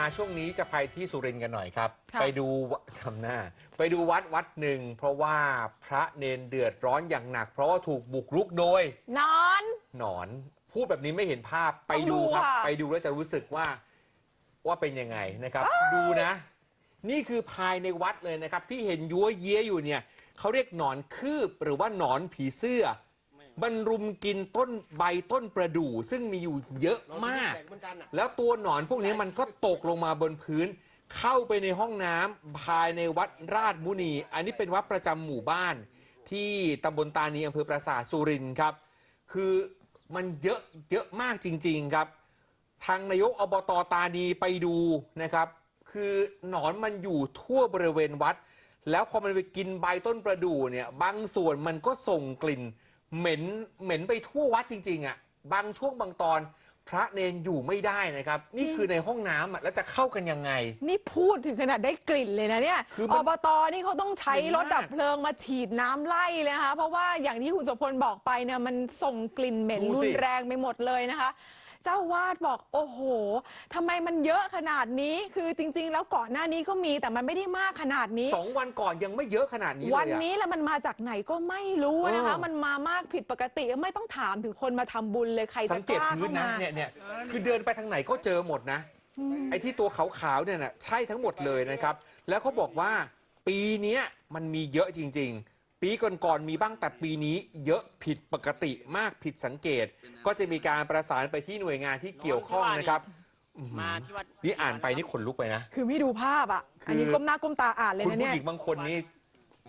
มาช่วงนี้จะไปที่สุรินทร์กันหน่อยครับค่ะไปดูวัดคำหน้า ไปดูวัดวัดหนึ่งเพราะว่าพระเนนเดือดร้อนอย่างหนัก เพราะว่าถูกบุกรุกโดยนอนหนอน พูดแบบนี้ไม่เห็นภาพไปต้องดูดูครับค่ะไปดูแล้วจะรู้สึกว่าว่าเป็นยังไงนะครับ ดูนะ นี่คือภายในวัดเลยนะครับ ที่เห็นยัวเย้ยอยู่เนี่ยเขาเรียกหนอนคืบหรือว่าหนอนผีเสื้อ มันรุมกินต้นใบต้นประดู่ซึ่งมีอยู่เยอะมาก แล้วตัวหนอนพวกนี้มันก็ตกลงมาบนพื้น เข้าไปในห้องน้ำภายในวัดราชมุนี อันนี้เป็นวัดประจำหมู่บ้าน ที่ตำบลตานีอำเภอปราสาทสุรินทร์ครับ คือมันเยอะเยอะมากจริง ๆครับ ทางนายกอบตตานีไปดูนะครับ คือหนอนมันอยู่ทั่วบริเวณวัด แล้วพอมันไปกินใบต้นประดู่เนี่ย บางส่วนมันก็ส่งกลิ่น เหม็นเหม็นไปทั่ววัดจริงๆอะบางช่วงบางตอนพระเนนอยู่ไม่ได้นะครับ นี่คือในห้องน้ำอะแล้วจะเข้ากันยังไง นี่พูดถึงขนาดได้กลิ่นเลยนะเนี่ยคือมันอบตนี่เขาต้องใช้เหม็นรมากถดับเพลิงมาฉีดน้ำไล่เลยนะคะเพราะว่าอย่างที่คุณโสพลบอกไปเนี่ยมันส่งกลิ่นเหม็นดูรุสินแรงไปหมดเลยนะคะ เจ้าวาดบอกโอ้โหทำไมมันเยอะขนาดนี้ คือจริง ๆ แล้วก่อนหน้านี้ก็มีแต่มันไม่ได้มากขนาดนี้ สองวันก่อนยังไม่เยอะขนาดนี้เลยวันอะนี้แล้วมันมาจากไหนก็ไม่รู้นะคะ เออ มันมามากผิดปกติไม่ต้องถามถึงคนมาทำบุญเลยใครสัจะงกเกตล้าพื้เข้านนะมาเนี่ยเนี่ยคือเดินไปทางไหนก็เจอหมดนะ อืมไอ้ที่ตัวขาวๆเนี่ยนะใช่ทั้งหมดเลยนะครับ แล้วเขาบอกว่าปีเนี้ยมันมีเยอะจริงๆ ปีก่อนๆมีบ้างแต่ปีนี้เยอะผิดปกติมากผิดสังเกต ก็จะมีการประสานไปที่หน่วยงานที่เกี่ยวข้องนะครับอื้อหือมาที่วัด นี่อ่านไปนี่ขนลุกไปนะ คือไม่ดูภาพอะคืออัอันนี้ก้มหน้าก้มตาอ่านเลยคุณนะผู้เนี่ยหญิงบางคนนี่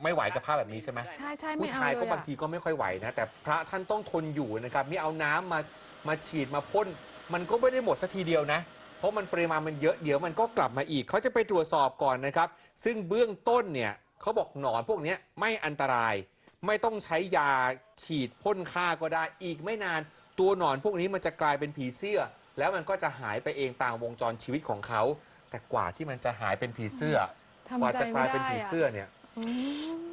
ไม่ไหวกับภาพแบบนี้ใช่ไหม ใช่ใช่ไม่ผู้เอาชายเลก็ยบางอะทีก็ไม่ค่อยไหวนะ แต่พระท่านต้องทนอยู่นะครับ นี่เอาน้ำมามาฉีดมาพ่น มันก็ไม่ได้หมดสักทีเดียวนะ เพราะมันปริมาณมันเยอะเดี๋ยวมันก็กลับมาอีก เขาจะไปตรวจสอบก่อนนะครับ ซึ่งเบื้องต้นเนี่ย เขาบอกหนอนพวกเนี้ยไม่อันตราย ไม่ต้องใช้ยาฉีดพ่นฆ่าก็ได้ อีกไม่นานตัวหนอนพวกนี้มันจะกลายเป็นผีเสื้อ แล้วมันก็จะหายไปเองตามวงจรชีวิตของเขา แต่กว่าที่มันจะหายเป็นผีเสื้อ ทำกว่าใจจะกไม่ลายเป็นได้ผีอะ เสื้อเนี่ย อืม